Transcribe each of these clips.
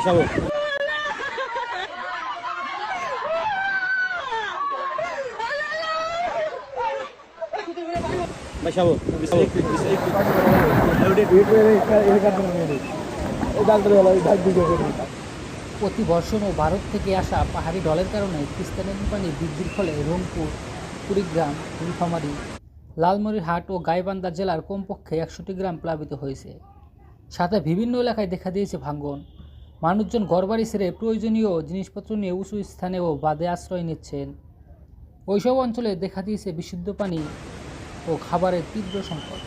বসাবো অতি বর্ষণ ও ভারত থেকে আসা পাহাড়ি ঢলের কারণে তিস্তা পানি বৃদ্ধির ফলে রংপুর, কুড়িগ্রাম, নীলফামারী, লালমনিরহাট ও গাইবান্ধা জেলার কমপক্ষে একশোটি গ্রাম প্লাবিত হয়েছে। সাথে বিভিন্ন এলাকায় দেখা দিয়েছে ভাঙ্গন। মানুষজন ঘরবাড়ি ছেড়ে প্রয়োজনীয় জিনিসপত্র নিয়ে উঁচু স্থানে ও বাদে আশ্রয় নিচ্ছেন। ওইসব অঞ্চলে দেখা দিয়েছে বিশুদ্ধ পানি ও খাবারের তীব্র সংকট।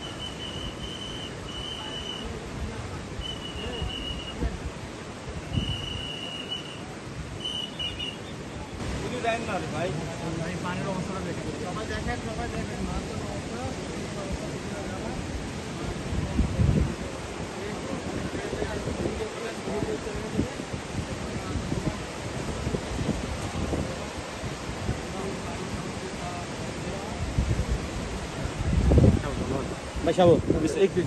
मशाबो एक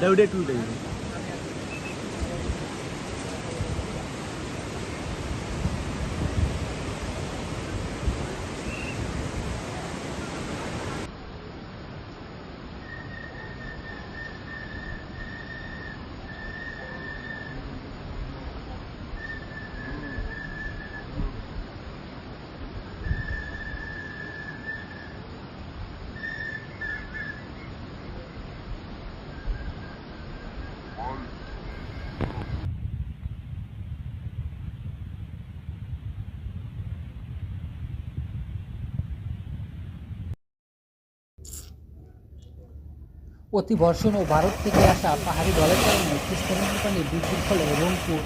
डेढ़ टू डेज़ বর্ষণ ও ভারত থেকে আসা পাহাড়ি ঢলের কারণে পানি বৃদ্ধির ফলে রংপুর,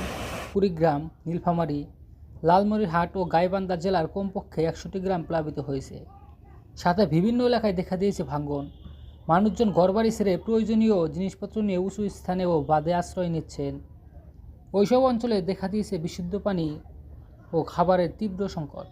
কুড়িগ্রাম, নীলফামারী, লালমনিরহাট ও গাইবান্ধা জেলার কমপক্ষে একশোটি গ্রাম প্লাবিত হয়েছে। সাথে বিভিন্ন এলাকায় দেখা দিয়েছে ভাঙ্গন। মানুষজন ঘরবাড়ি ছেড়ে প্রয়োজনীয় জিনিসপত্র নিয়ে উঁচু স্থানে ও বাদে আশ্রয় নিচ্ছেন। ওইসব অঞ্চলে দেখা দিয়েছে বিশুদ্ধ পানি ও খাবারের তীব্র সংকট।